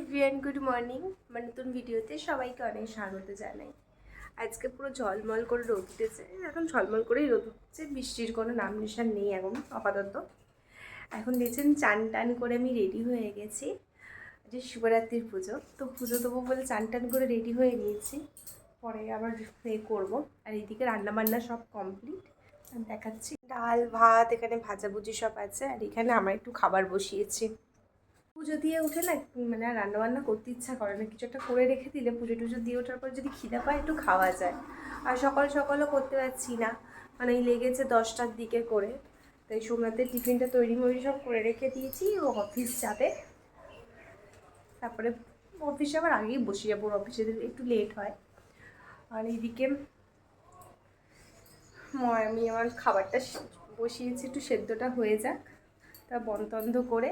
Everyone good morning আমার নতুন ভিডিওতে সবাইকে অনেক স্বাগত জানাই। আজকে পুরো ঝলমল করে রোদ উঠেছে। এখন ঝলমল করেই রোদ উঠছে। বৃষ্টির কোনো নাম নিশান নেই এখন, আপাতত। এখন দেখছেন চান টান করে আমি রেডি হয়ে গেছি। যে শিবরাত্রির পুজো, তো পুজো দেবো বলে চান টান করে রেডি হয়ে নিয়েছি। পরে আবার এ করব। আর এইদিকে রান্নাবান্না সব কমপ্লিট দেখাচ্ছি। ডাল, ভাত, এখানে ভাজাভুজি সব আছে। আর এখানে আমার একটু খাবার বসিয়েছি। পুজো দিয়ে উঠে না মানে আর রান্নাবান্না করতে ইচ্ছা করে না। কিছু একটা করে রেখে দিলে পুজো টুজো দিয়ে ওঠার পর যদি খিদে পায় একটু খাওয়া যায়। আর সকাল সকালও করতে পারছি না। মানে লেগেছে দশটার দিকে করে। তাই সোমনাথের টিফিনটা তৈরি মরি সব করে রেখে দিয়েছি। ও অফিস যাবে। তারপরে অফিসে আবার আগেই বসে যাব। ওর অফিসে একটু লেট হয়। আর এইদিকে আমি আমার খাবারটা বসিয়েছি। একটু সেদ্ধটা হয়ে যাক। তা বন্ধ করে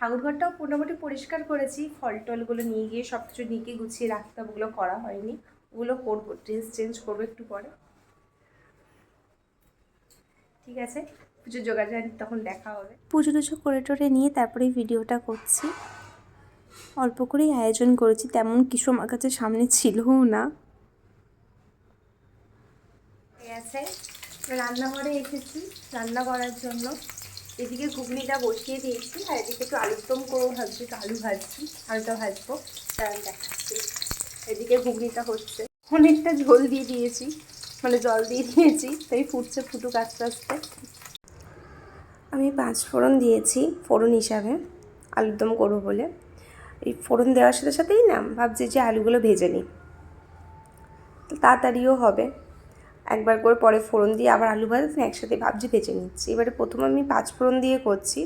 ঠাকুরঘরটাও মোটামুটি পরিষ্কার করেছি ফল টলগুলো নিয়ে গিয়ে সব কিছু নিয়ে গিয়ে গুছিয়ে রাখতে ওগুলো করা হয়নি। ওগুলো করব ড্রেস চেঞ্জ করব একটু পরে। ঠিক আছে পুজোর যোগাযোগ তখন দেখা হবে। পুজো টুজো করে টোরে নিয়ে তারপরে ভিডিওটা করছি। অল্প করেই আয়োজন করেছি তেমন কিছু আমার কাছে সামনে ছিলও না। ঠিক আছে রান্নাঘরে এসেছি রান্না করার জন্য। এদিকে ঘুগনিটা বসিয়ে দিয়েছি, আর এদিকে একটু আলুর দম করব ভাবছি, একটু আলু ভাজছি, আলুটা ভাজবো তার দেখাচ্ছি। এদিকে ঘুগনিটা হচ্ছে। অনেকটা ঝোল দিয়ে দিয়েছি মানে জল দিয়ে দিয়েছি, তাই ফুটছে ফুটুক আস্তে আস্তে। আমি পাঁচ ফোড়ন দিয়েছি, ফোড়ন হিসাবে আলুর দম করব বলে। এই ফোড়ন দেওয়ার সাথে সাথেই না, ভাবছি যে আলুগুলো ভেজে নিই। তাড়াতাড়িও হবে। একবার করে পরে ফোড়ন দিয়ে আবার আলু ভাজা একসাথে ভাবছি ভেজে নিচ্ছি। এবারে প্রথমে আমি পাঁচ ফোড়ন দিয়ে করছি।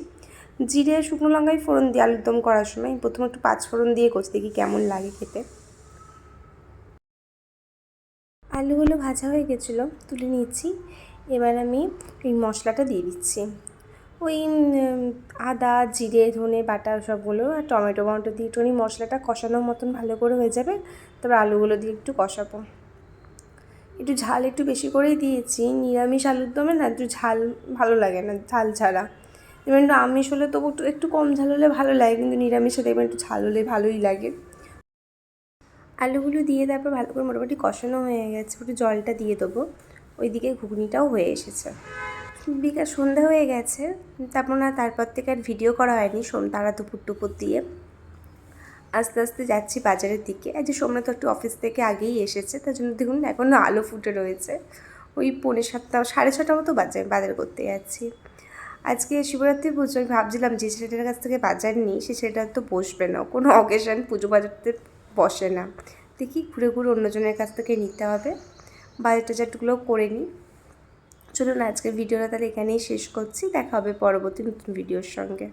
জিরে শুকনো লঙ্কায় ফোড়ন দিয়ে আলুর দম করার সময় প্রথমে একটু পাঁচ ফোড়ন দিয়ে করছি, দেখি কেমন লাগে খেতে। আলুগুলো ভাজা হয়ে গেছিল, তুলে নিচ্ছি এবার আমি এই মশলাটা দিয়ে দিচ্ছি। ওই আদা, জিরে, ধনে বাটা সবগুলো আর টমেটো টমেটো দিয়ে একটুখানি মশলাটা কষানোর মতন ভালো করে হয়ে যাবে। তারপর আলুগুলো দিয়ে একটু কষাবো। একটু ঝাল একটু বেশি করেই দিয়েছি। নিরামিষ আলুর দমে না একটু ঝাল ভালো লাগে না, ঝাল ছাড়া। এবার একটু আমিষ হলে তবু একটু একটু কম ঝাল হলে ভালো লাগে, কিন্তু নিরামিষে দেখবেন একটু ঝাল হলে ভালোই লাগে। আলুগুলো দিয়ে তারপর ভালো করে মোটামুটি কষানো হয়ে গেছে, একটু জলটা দিয়ে দেবো। ওইদিকে ঘুগনিটাও হয়ে এসেছে। বিকাল সন্ধ্যা হয়ে গেছে, তারপর না, তারপর থেকে আর ভিডিও করা হয়নি, সোম তারা দুপুর টুপুর দিয়ে। আস্তে আস্তে যাচ্ছি বাজারের দিকে। আজ সোমনাথ একটু অফিস থেকে আগেই এসেছে, তার জন্য দেখুন এখনও আলো ফুটে রয়েছে। ওই পৌনে সাতটা, সাড়ে ছটা মতো বাজে, বাজার করতে যাচ্ছি। আজকে শিবরাত্রি পুজো, আমি ভাবছিলাম যে ছেলেটার কাছ থেকে বাজার নিই, সে ছেলেটা তো বসবে না, কোনো অকেশন পুজো বাজারতে বসে না। দেখি ঘুরে ঘুরে অন্যজনের কাছ থেকে নিতে হবে। বাজার টাজারগুলোও করে নিই। চলুন আজকের ভিডিওটা তাহলে এখানেই শেষ করছি, দেখা হবে পরবর্তী নতুন ভিডিওর সঙ্গে।